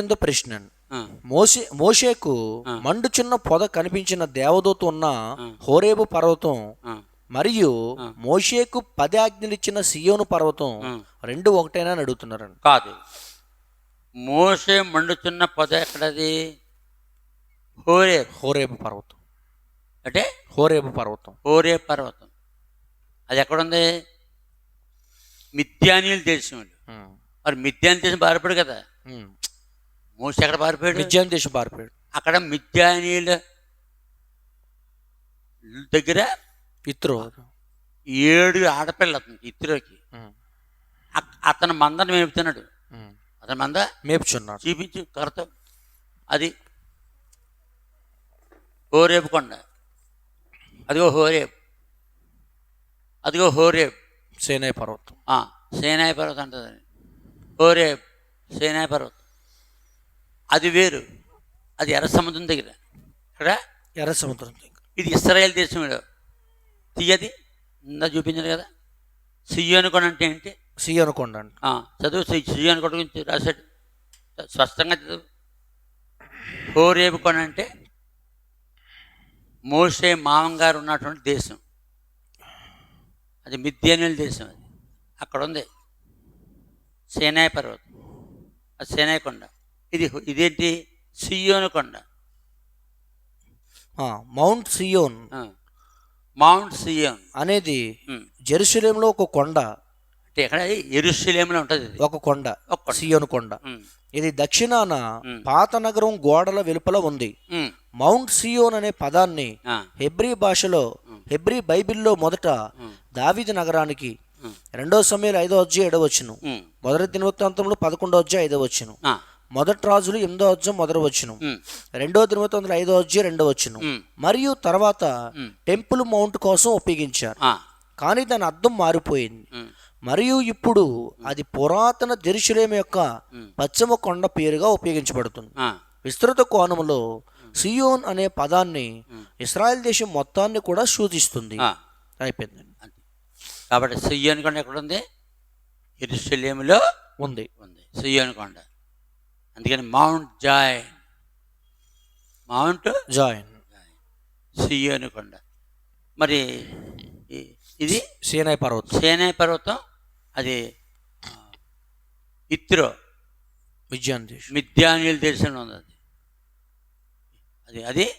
కింద ప్రశ్న మోసే మోషేకు. మండుచున్న పొద కనిపించిన దేవదూత ఉన్న. హోరేబు పర్వతం మరియు. మోషేకు పది ఆజ్ఞలిచ్చిన సియోను పర్వతం. రెండు ఒకటేనా అని అడుగుతున్నారండి కాదు. మోసే మండుచున్న పొద ఎక్కడది? హోరే హోరేబు పర్వతం. అంటే? హోరేబు పర్వతం. హోరే పర్వతం. అది ఎక్కడుంది? మిథ్యానీయులు దేశంలో ఉమ్. మరి మిథ్యాని దేశం పారిపోయాడు కదా. మోసే ఎక్కడ పారిపోయాడు? మిద్యాన్ దేశం పారిపోయాడు. అక్కడ మిథ్యానీయుల దగ్గర ఇత్రో. ఏడు ఆడపిల్ల అతనికి. అక్- అతని మందను మేపుతున్నాడు. అతని మంద మేపుచున్నాడు. చూపించు కరతో అది హోరేపు కొండ. అదిగో హోరేపు అదిగో హోరేపు సేనాయి పర్వతం. ఆ, సేనాయి పర్వతం అంటుంది హోరేపు సేనాయి పర్వతం. అది వేరు. అది ఎర్ర సముద్రం దగ్గర. ఇక్కడ ఎర్ర సముద్రం దగ్గర. ఇది ఇస్రాయేల్ దేశంలో తీయది? ఇందా చూపించారు కదా. సియోను కొండ అంటే ఏంటి? సియోను కొండ అంట. ఆ, చదువు సి- సియోను కొండ గురించి రాశాడు. స్పష్టంగా చదువు. హోరేపు కొండ అంటే మోసే మామంగారు ఉన్నటువంటి దేశం. అది మిద్యానుల దేశం అది. అక్కడ ఉంది. సేనాయ పర్వతం అది సేనాయ కొండ ఇది ఇదేంటి సియోను కొండ మౌంట్ సియోన్. మౌంట్ సియోన్ అనేది. జెరూసలేంలో ఒక కొండ అంటే ఎక్కడ ఎరుశలేములో ఉంటుంది ఒక కొండ. సియోను కొండ. ఇది దక్షిణాన. పాత నగరం గోడల వెలుపల ఉంది. మౌంట్ సియోన్ అనే పదాన్ని. హెబ్రీ భాషలో హెబ్రీ బైబిల్లో మొదట. దావీదు నగరానికి. రెండో సమయంలో ఐదో అధ్యాయం ఏడో వచ్చును ఉమ్. మొదటి దినవృత్తాంతంలో పదకొండో అధ్యాయం ఐదో వచ్చును ఆ. మొదటి రాజులు ఎనిమిదో అధ్యాయం మొదటి వచ్చును. రెండో దినవృత్తాంతంలో ఐదో అధ్యాయం రెండో వచ్చును. మరియు తర్వాత. టెంపుల్ మౌంట్ కోసం ఉపయోగించారు. కానీ దాని అర్థం మారిపోయింది. మరియు ఇప్పుడు అది పురాతన జెరూసలేం యొక్క. పశ్చిమ కొండ పేరుగా ఉపయోగించబడుతుంది. విస్తృత కోణంలో సియోన్ అనే పదాన్ని. ఇస్రాయెల్ దేశం మొత్తాన్ని కూడా సూచిస్తుంది. అయిపోయిందండి కాబట్టి సియోను కొండ ఎక్కడ ఉంది ఉంది ఉంది సియోను కొండ అందుకని mount joy mount join Zion కొండ. మరి ఇది సీనాయి పర్వతం. సేనాయి పర్వతం అది ఇత్రో. విజయాన్ దేశం. మిథ్యానీయుల దేశంలో ఉంది అది. అది అది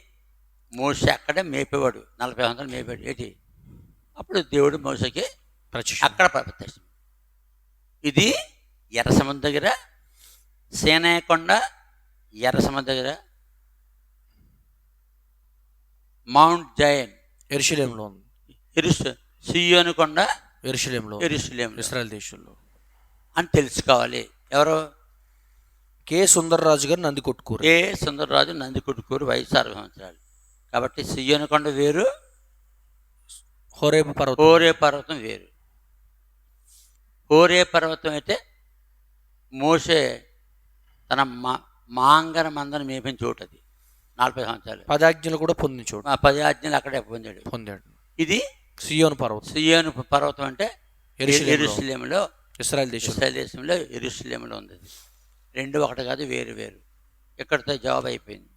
మోసే అక్కడే మేపేవాడు. నలభై వందలు మేపాడు. ఏంటి అప్పుడు దేవుడు మోసకి అక్కడ ప్రత్యక్షం ఇది ఎర్ర సముద్రం దగ్గర సేనాయ కొండ ఎర్ర సముద్రం దగ్గర మౌంట్ జయన్ ఎరుషలేంలో ఉంది. ఎరుస్ సియోను కొండ ఎరుషలేంలో. ఎరుసలేం ఇస్రాయల్ దేశంలో. అని తెలుసుకోవాలి. ఎవరు? కె. సుందర్రాజు గారు నంది కొట్టుకూరు ఏ సుందరరాజు నందికొట్టుకూరు వయసు అరవై సంవత్సరాలు కాబట్టి సియోను కొండ వేరు హోరేబు పర్వతం. హోరే పర్వతం వేరు. హోరే పర్వతం అయితే మోసే తన మా మాంగర మందని మేపిన చోటు అది నలభై సంవత్సరాలు. పదాజ్ఞలు కూడా పొందిన చోటు. ఆ పది ఆజ్ఞలు అక్కడే పొందాడు. పొందాడు. ఇది సియోను పర్వతం. సియోను పర్వతం అంటే. ఎరుసలేములో ఇస్రాయల్ దేశం ఇస్రాయల్ దేశంలో ఎరుసలేములో ఉంది. రెండు ఒకటి కాదు వేరు వేరు. ఇక్కడితో జవాబు అయిపోయింది.